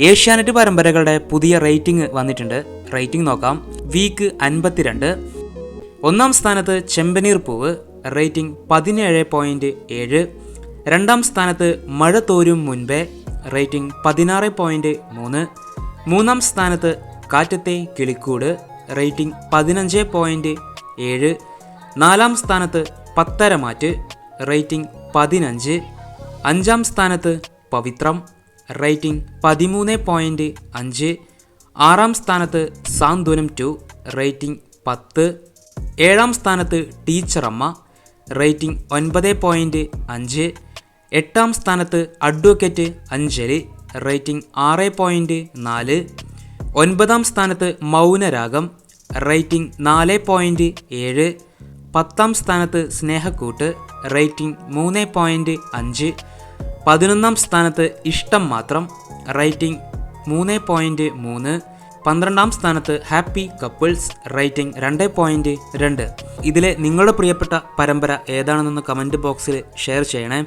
ഏഷ്യാനെറ്റ് പരമ്പരകളുടെ പുതിയ റേറ്റിംഗ് വന്നിട്ടുണ്ട്. റേറ്റിംഗ് നോക്കാം. വീക്ക് അൻപത്തിരണ്ട്. ഒന്നാം സ്ഥാനത്ത് ചെമ്പനീർ പൂവ് റേറ്റിംഗ് പതിനേഴ് പോയിന്റ് ഏഴ്. രണ്ടാം സ്ഥാനത്ത് മഴ തോരും മുൻപേ റേറ്റിംഗ് പതിനാറ് പോയിന്റ് മൂന്ന്. മൂന്നാം സ്ഥാനത്ത് കാറ്റത്തെ കിളിക്കൂട് റേറ്റിംഗ് പതിനഞ്ച് പോയിന്റ് ഏഴ്. നാലാം സ്ഥാനത്ത് പത്തരമാറ്റ് റേറ്റിംഗ് പതിനഞ്ച്. അഞ്ചാം സ്ഥാനത്ത് പവിത്രം. റേറ്റിംഗ് പതിമൂന്ന് പോയിന്റ് അഞ്ച്. ആറാം സ്ഥാനത്ത് സാന്ത്വനം ടു റേറ്റിംഗ് പത്ത്. ഏഴാം സ്ഥാനത്ത് ടീച്ചറമ്മ റേറ്റിംഗ് ഒൻപത് പോയിന്റ് അഞ്ച്. എട്ടാം സ്ഥാനത്ത് അഡ്വക്കേറ്റ് അഞ്ജലി റേറ്റിംഗ് ആറ് പോയിന്റ് നാല്. ഒൻപതാം സ്ഥാനത്ത് മൗനരാഗം റേറ്റിംഗ് നാല് പോയിന്റ് ഏഴ്. പത്താം സ്ഥാനത്ത് സ്നേഹക്കൂട്ട് റേറ്റിംഗ് മൂന്ന് പോയിന്റ് അഞ്ച്. പതിനൊന്നാം സ്ഥാനത്ത് ഇഷ്ടം മാത്രം റേറ്റിംഗ് മൂന്ന് പോയിന്റ് മൂന്ന്. പന്ത്രണ്ടാം സ്ഥാനത്ത് ഹാപ്പി കപ്പിൾസ് റേറ്റിംഗ് രണ്ട് പോയിന്റ് രണ്ട്. ഇതിലെ നിങ്ങളുടെ പ്രിയപ്പെട്ട പരമ്പര ഏതാണെന്നൊന്ന് കമന്റ് ബോക്സിൽ ഷെയർ ചെയ്യണേ.